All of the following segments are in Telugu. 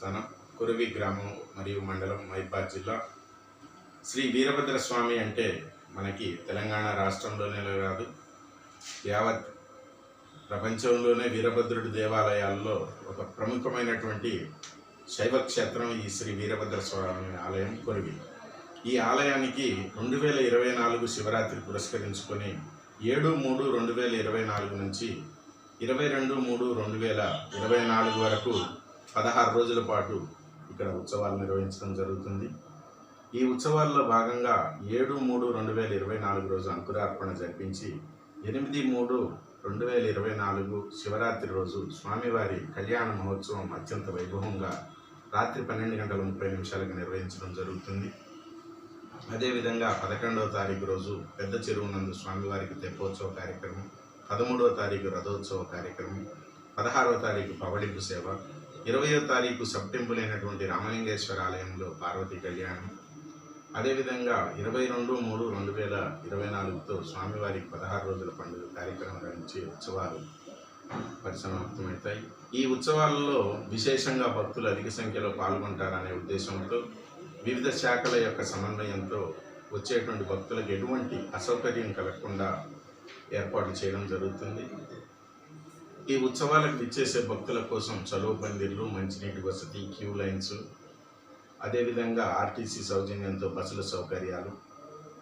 కురవి కురువి గ్రామం మరియు మండలం మహిబాద్ జిల్లా. శ్రీ వీరభద్ర స్వామి అంటే మనకి తెలంగాణ రాష్ట్రంలోనే కాదు యావత్ ప్రపంచంలోనే వీరభద్రుడి దేవాలయాల్లో ఒక ప్రముఖమైనటువంటి శైవ క్షేత్రం ఈ శ్రీ వీరభద్ర స్వామి ఆలయం కొరివి ఈ ఆలయానికి రెండు వేల ఇరవై నాలుగు శివరాత్రి పురస్కరించుకొని ఏడు మూడు రెండు వేల ఇరవై నాలుగు నుంచి ఇరవై రెండు మూడు రెండు వేల ఇరవై నాలుగు వరకు పదహారు రోజుల పాటు ఇక్కడ ఉత్సవాలు నిర్వహించడం జరుగుతుంది. ఈ ఉత్సవాల్లో భాగంగా ఏడు మూడు రెండు వేల ఇరవై నాలుగు రోజు అంకురార్పణ జరిపించి ఎనిమిది మూడు రెండు వేల ఇరవై నాలుగు శివరాత్రి రోజు స్వామివారి కళ్యాణ మహోత్సవం అత్యంత వైభవంగా రాత్రి పన్నెండు గంటల ముప్పై నిమిషాలకు నిర్వహించడం జరుగుతుంది. అదేవిధంగా పదకొండవ తారీఖు రోజు పెద్ద చెరువు నందు స్వామివారికి తెప్పోత్సవ కార్యక్రమం పదమూడవ తారీఖు రథోత్సవ కార్యక్రమం పదహారవ తారీఖు పవళింపు సేవ ఇరవయో తారీఖు సబ్ అయినటువంటి రామలింగేశ్వర ఆలయంలో పార్వతీ కళ్యాణం అదేవిధంగా ఇరవై రెండు మూడు రెండు వేల ఇరవై నాలుగుతో స్వామివారికి పదహారు రోజుల పండుగ కార్యక్రమం నుంచి ఉత్సవాలు పరిసమాప్తమవుతాయి. ఈ ఉత్సవాలలో విశేషంగా భక్తులు అధిక సంఖ్యలో పాల్గొంటారనే ఉద్దేశంతో వివిధ శాఖల యొక్క సమన్వయంతో వచ్చేటువంటి భక్తులకు ఎటువంటి అసౌకర్యం కలగకుండా ఏర్పాటు చేయడం జరుగుతుంది. ఈ ఉత్సవాలకు విచ్చేసే భక్తుల కోసం చలువ పందిర్లు మంచినీటి వసతి క్యూ లైన్స్ అదేవిధంగా ఆర్టీసీ సౌజన్యంతో బస్సుల సౌకర్యాలు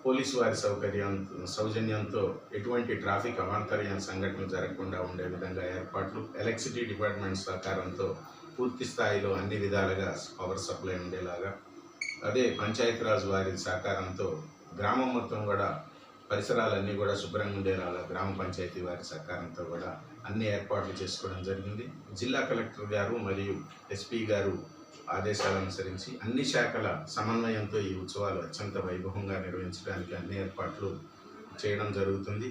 పోలీసు వారి సౌకర్యం సౌజన్యంతో ఎటువంటి ట్రాఫిక్ అవాంతర్యం సంఘటనలు జరగకుండా ఉండే విధంగా ఏర్పాట్లు ఎలక్ట్రిసిటీ డిపార్ట్మెంట్ సహకారంతో పూర్తి స్థాయిలో అన్ని విధాలుగా పవర్ సప్లై ఉండేలాగా అదే పంచాయతీరాజ్ వారి సహకారంతో గ్రామం మొత్తం కూడా పరిసరాలన్నీ కూడా శుభ్రంగా ఉండేలాగా గ్రామ పంచాయతీ వారి సహకారంతో కూడా అన్ని ఏర్పాట్లు చేసుకోవడం జరిగింది. జిల్లా కలెక్టర్ గారు మరియు ఎస్పీ గారు ఆదేశాలు అనుసరించి అన్ని శాఖల సమన్వయంతో ఈ ఉత్సవాలు అత్యంత వైభవంగా నిర్వహించడానికి అన్ని ఏర్పాట్లు చేయడం జరుగుతుంది.